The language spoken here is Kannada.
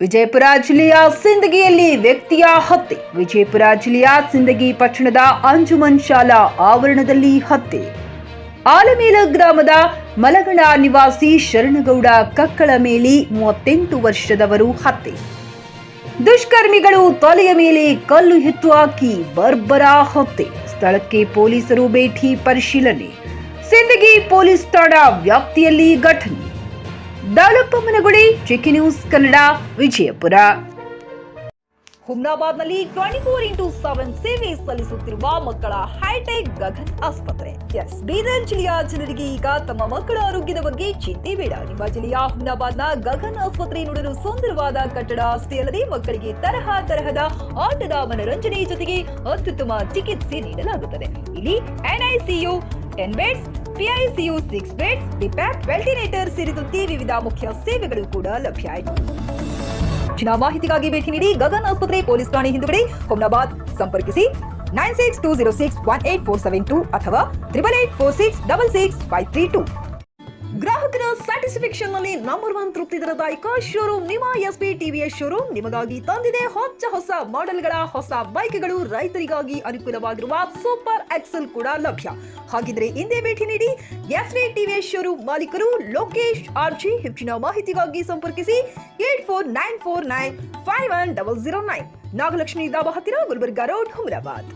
ವಿಜಯಪುರ ಜಿಲ್ಲೆಯ ಸಿಂದಗಿಯಲ್ಲಿ ವ್ಯಕ್ತಿಯ ಹತ್ಯೆ. ವಿಜಯಪುರ ಜಿಲ್ಲೆಯ ಸಿಂದಗಿ ಪಟ್ಟಣದ ಅಂಜುಮನ್ ಶಾಲಾ ಆವರಣದಲ್ಲಿ ಹತ್ಯೆ. ಆಲಮೇಲ ಗ್ರಾಮದ ಮಲಗಣ ನಿವಾಸಿ ಶರಣಗೌಡ ಕಕ್ಕಳ ಮೇಲೆ ಮೂವತ್ತೆಂಟು ವರ್ಷದವರು ಹತ್ಯೆ. ದುಷ್ಕರ್ಮಿಗಳು ತಲೆಯ ಮೇಲೆ ಕಲ್ಲು ಎತ್ತು ಹಾಕಿ ಬರ್ಬರ ಹತ್ಯೆ. ಸ್ಥಳಕ್ಕೆ ಪೊಲೀಸರು ಭೇಟಿ ಪರಿಶೀಲನೆ. ಸಿಂದಗಿ ಪೊಲೀಸ್ ಠಾಣಾ ವ್ಯಾಪ್ತಿಯಲ್ಲಿ ಘಟನೆ. ದಾಳಪ್ಪಮ್ಮನಗುಡಿ ಚಿಕ್ಕಿ ನ್ಯೂಸ್ ಕನ್ನಡ, ವಿಜಯಪುರ. ಹುಮ್ನಾಬಾದ್ನಲ್ಲಿ ಟ್ವೆಂಟಿ ಫೋರ್ ಇಂಟು ಸೆವೆನ್ ಸೇವೆ ಸಲ್ಲಿಸುತ್ತಿರುವ ಮಕ್ಕಳ ಹೈಟೆಕ್ ಗಗನ್ ಆಸ್ಪತ್ರೆ. ಎಸ್ ಬೀದರ್ ಜಿಲ್ಲೆಯ ಜನರಿಗೆ ಈಗ ತಮ್ಮ ಮಕ್ಕಳ ಆರೋಗ್ಯದ ಬಗ್ಗೆ ಚಿಂತೆ ಬೇಡ. ನಿಮ್ಮ ಜಿಲ್ಲೆಯ ಹುಮ್ನಾಬಾದ್ನ ಗಗನ್ ಆಸ್ಪತ್ರೆ ನೋಡಲು ಸುಂದರವಾದ ಕಟ್ಟಡ ಅಷ್ಟೇ ಅಲ್ಲದೆ ಮಕ್ಕಳಿಗೆ ತರಹ ತರಹದ ಆಟದ ಮನರಂಜನೆ ಜೊತೆಗೆ ಅತ್ಯುತ್ತಮ ಚಿಕಿತ್ಸೆ ನೀಡಲಾಗುತ್ತದೆ. ಇಲ್ಲಿ NICU ten beds PICU six beds ಡಿಪ್ಯಾಕ್ ventilator ಸೇರಿದಂತೆ ವಿವಿಧ ಮುಖ್ಯ ಸೇವೆಗಳು ಕೂಡ ಲಭ್ಯ ಆಯಿತು. ಹೆಚ್ಚಿನ ಮಾಹಿತಿಗಾಗಿ ಭೇಟಿ ನೀಡಿ ಗಗನ್ ಆಸ್ಪತ್ರೆ ಪೊಲೀಸ್ ಠಾಣೆ ಹಿಂದುಗಡೆ ಹುಮ್ನಾಬಾದ್ ಸಂಪರ್ಕಿಸಿ nine six two zero six one eight four seven two ಅಥವಾ triple eight four six double six five three two. ಸ್ಯಾಟಿಸ್ಫ್ಯಾಕ್ಷನ್ನಲ್ಲಿ number one ತೃಪ್ತಿ ದರದಾಯಕ ಶೋರೂಮ್ ನಿಮ್ಮ ಎಸ್ ಪಿ ಟಿವಿಎಸ್ ಶೋರೂಮ್ ನಿಮಗಾಗಿ ತಂದಿದೆ ಹೊಚ್ಚ ಹೊಸ ಮಾಡೆಲ್ಗಳ ಹೊಸ ಬೈಕ್ಗಳು ರೈತರಿಗಾಗಿ ಅನುಕೂಲವಾಗಿರುವ ಸೂಪರ್ ಎಕ್ಸೆಲ್ ಕೂಡ ಲಭ್ಯ. ಹಾಗಿದ್ರೆ ಹಿಂದೆ ಭೇಟಿ ನೀಡಿ ಎಸ್ ವಿ ಟಿವಿಎಸ್ ಶೋರೂಮ್ ಮಾಲೀಕರು ಲೋಕೇಶ್, ಆರ್ಜಿ ಹೆಚ್ಚಿನ ಮಾಹಿತಿಗಾಗಿ ಸಂಪರ್ಕಿಸಿ eight four nine four nine five one double zero nine Nagalakshmi dhaba ಹತ್ತಿರ ಗುಲ್ಬರ್ಗಾ ರೋಡ್, ಹುಮರಾಬಾದ್.